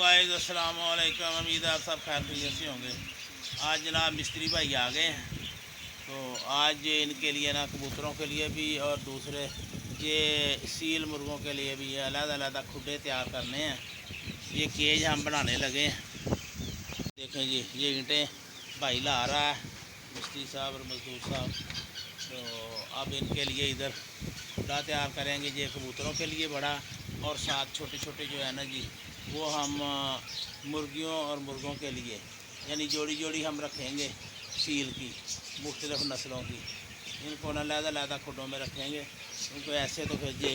Guys अस्सलाम वालेकुम उम्मीद आप सब खैर खैरियत से होंगे। आज जनाब मिस्त्री भाई आ गए हैं। तो आज इनके लिए ना कबूतरों के लिए भी और दूसरे ये सील मुर्गों के लिए भी अलग अलग खुडे तैयार करने हैं। ये केज हम बनाने लगे हैं। देखें जी, ये ईंटें भाई ला रहा है, मिस्त्री साहब और मजदूर साहब। तो अब इनके लिए इधर खुडा तैयार करेंगे। ये कबूतरों के लिए बड़ा और साथ छोटे छोटे जो है ना जी वो हम मुर्गियों और मुर्गों के लिए, यानी जोड़ी जोड़ी हम रखेंगे सील की, मुख्तलफ़ नस्लों की। इनको ना लहदा लहदा खुडों में रखेंगे इनको ऐसे तो फिर ये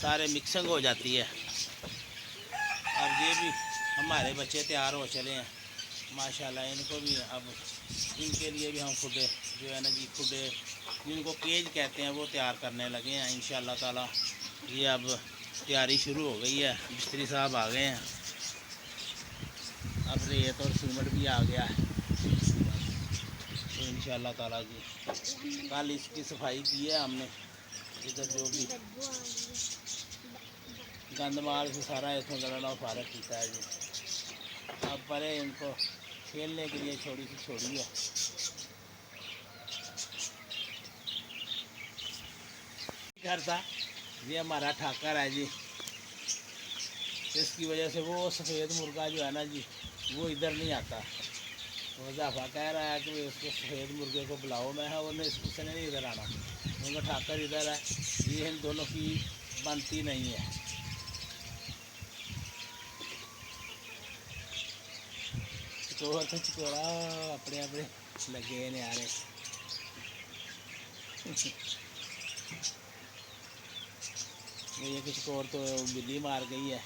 सारे मिक्सिंग हो जाती है। अब ये भी हमारे बच्चे तैयार हो चले हैं, माशाल्लाह इनको भी अब इनके लिए भी हम खुडे जो है ना जी खुडे जिनको केज कहते हैं वो तैयार करने लगे हैं इन ताला। ये अब तैयारी शुरू हो गई है। मिस्त्री साहब आ गए हैं। अब रेत और सीमेंट भी आ गया है। तो इन ताला जी, कल इसकी सफ़ाई की है हमने। इधर जो भी गंद माल से सारा इसमें गलना फारक किया है जी। अब परे इनको खेलने के लिए छोड़ी सी छोड़ी है। घर था। ये हमारा ठाकर है जी। इसकी वजह से वो सफ़ेद मुर्गा जो है ना जी, वो इधर नहीं आता। तो जाफा कह रहा है कि उसको सफ़ेद मुर्गे को बुलाओ, मैं है उन्हें इसने नहीं इधर आना। उनका ठाकर इधर है। ये इन दोनों की बनती नहीं है। चकोर तो चकोरा अपने अपने लगे ने आ रहे ये कुछ और तो बिल्ली मार गई है।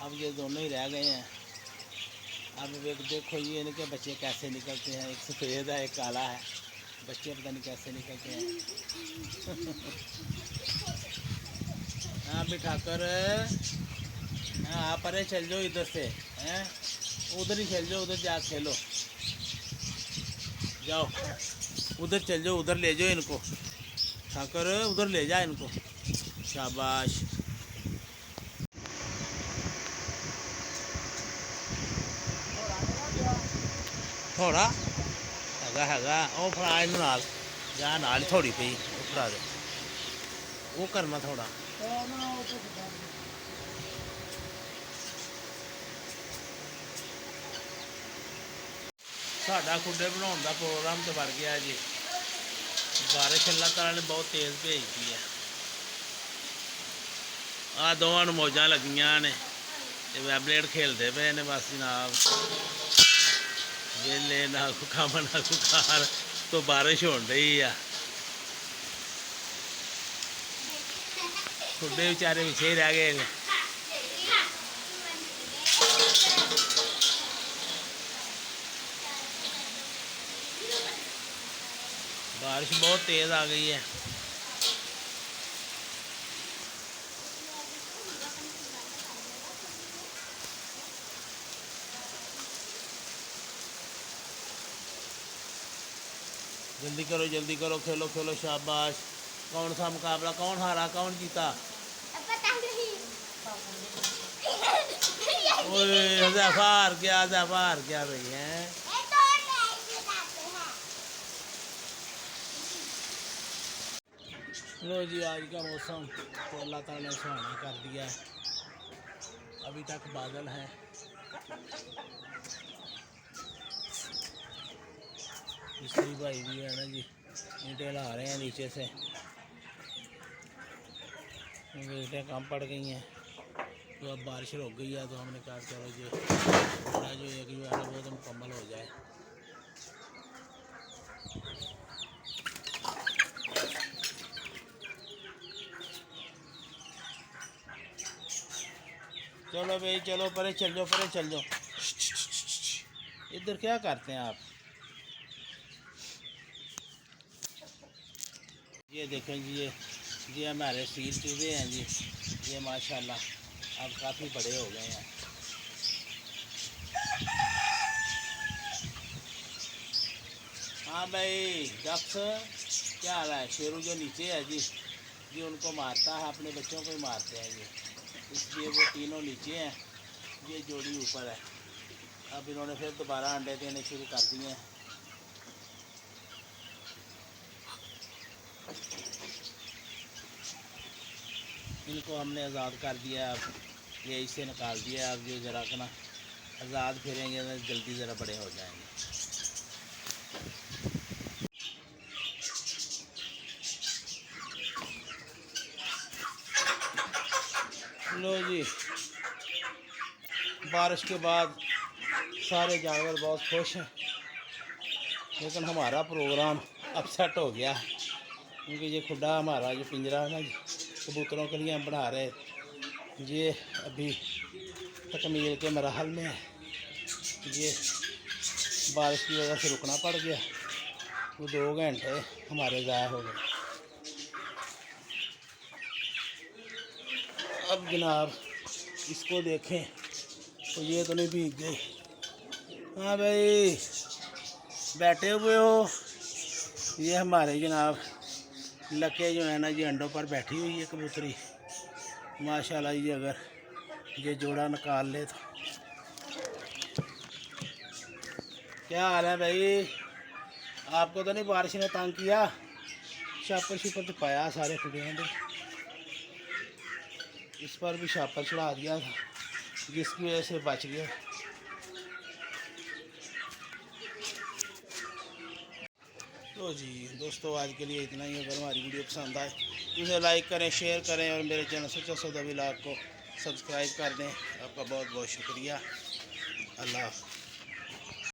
अब ये दोनों ही रह गए हैं। अब एक देखो ये इनके बच्चे कैसे निकलते हैं। एक सफ़ेद है, एक काला है। बच्चे पता नहीं कैसे निकलते हैं। हाँ बिठाकर हाँ आप अरे चल जाओ इधर से, हैं? उधर ही चल जाओ, उधर जा खेलो। जाओ। उधर चल जाओ, उधर ले जाओ इनको। ठाकर उधर ले जा इनको। शाबाश ਥੋੜਾ ਹੈਗਾ ਹੈਗਾ ਉਹ ਫੜਾ ਇਹਨੂੰ ਨਾਲ ਜਾਂ ਨਾਲ ਥੋੜੀ ਪਈ ਉਹ ਫੜਾ ਦੇ ਉਹ ਕਰਨਾ ਥੋੜਾ ਸਾਡਾ ਖੁੱਡੇ ਬਣਾਉਣ ਦਾ ਪ੍ਰੋਗਰਾਮ ਤੇ ਬਣ ਗਿਆ ਜੀ ਬਾਰਿਸ਼ ਅੱਲਾਹ ਤਾਲਾ ਨੇ ਬਹੁਤ ਤੇਜ਼ ਭੇਜਦੀ ਹੈ ਆ ਦੋਵਾਂ ਨੂੰ ਮੌਜਾਂ ਲੱਗੀਆਂ ਨੇ ਤੇ ਵੈਬਲੇਟ ਖੇਲਦੇ ਪਏ ਨੇ ਬਸ ਜਨਾਬ ਵੇਲੇ ਨਾ ਕੋ ਕੰਮ ਨਾ ਕੋ ਕਾਰ ਤੋਂ ਬਾਰਿਸ਼ ਹੋਣ ਰਹੀ ਆ ਖੁੱਡੇ ਵਿਚਾਰੇ ਵਿਛੇ ਹੀ ਰਹਿ ਗਏ ਨੇ बारिश बहुत तेज़ आ गई है जल्दी करो जल्दी करो खेलो खेलो शाबाश। कौन सा मुकाबला कौन हारा कौन जीता? ओए हार गया हार गया भाई हैं? तो हैं लो जी आज का मौसम तो अल्लाह ताला ने सुहाना कर दिया है। अभी तक बादल हैं। मिस्त्री भाई भी है ना जी। ईंटें ला रहे हैं नीचे से। ईंटें कम पड़ गई हैं। तो अब बारिश रुक गई है तो हमने कहा चलो जी, थोड़ा जो एक जो है वो तो मुकम्मल हो जाए। चलो भाई, चलो परे चल जाओ, परे चल जाओ। इधर क्या करते हैं आप? ये देखें जी, ये ये हमारे सील चूजे हैं जी। ये माशाल्लाह, अब काफ़ी बड़े हो गए हैं। हाँ भाई डक्स क्या हाल है? शेरू जो नीचे है जी ये उनको मारता है, अपने बच्चों को ही मारते हैं ये इसलिए वो तीनों नीचे हैं, ये जोड़ी ऊपर है। अब इन्होंने फिर दोबारा अंडे देने शुरू कर दिए हैं। इनको हमने आज़ाद कर दिया अब ये इसे निकाल दिया अब ये ज़रा ना आज़ाद फिरेंगे तो जल्दी ज़रा बड़े हो जाएँगे। लो जी, बारिश के बाद सारे जानवर बहुत खुश हैं, लेकिन हमारा प्रोग्राम अपसेट हो गया है। क्योंकि ये खुदा हमारा जो पिंजरा है ना कबूतरों के लिए हम बना रहे ये अभी तकमील के मरहल में है ये बारिश की वजह से रुकना पड़ गया वो दो घंटे हमारे ज़ाया हो गए अब जनाब इसको देखें तो ये तो नहीं भीग गई हाँ भाई बैठे हुए हो ये हमारे जनाब लके जो है ना जी अंडों पर बैठी हुई है कबूतरी। माशाल्लाह जी, अगर ये जोड़ा निकाल ले तो। क्या हाल है भाई? आपको तो नहीं बारिश ने तंग किया? छापर छुपर तो पाया सारे खुदियों ने इस पर भी छापर चढ़ा दिया था, जिसकी वजह से बच गया। तो जी, दोस्तों, आज के लिए इतना ही। अगर हमारी वीडियो पसंद आए तो इसे लाइक करें शेयर करें और मेरे चैनल सोचा सौदा विलाग को सब्सक्राइब कर दें। आपका बहुत बहुत शुक्रिया। अल्लाह हाफ़िज़।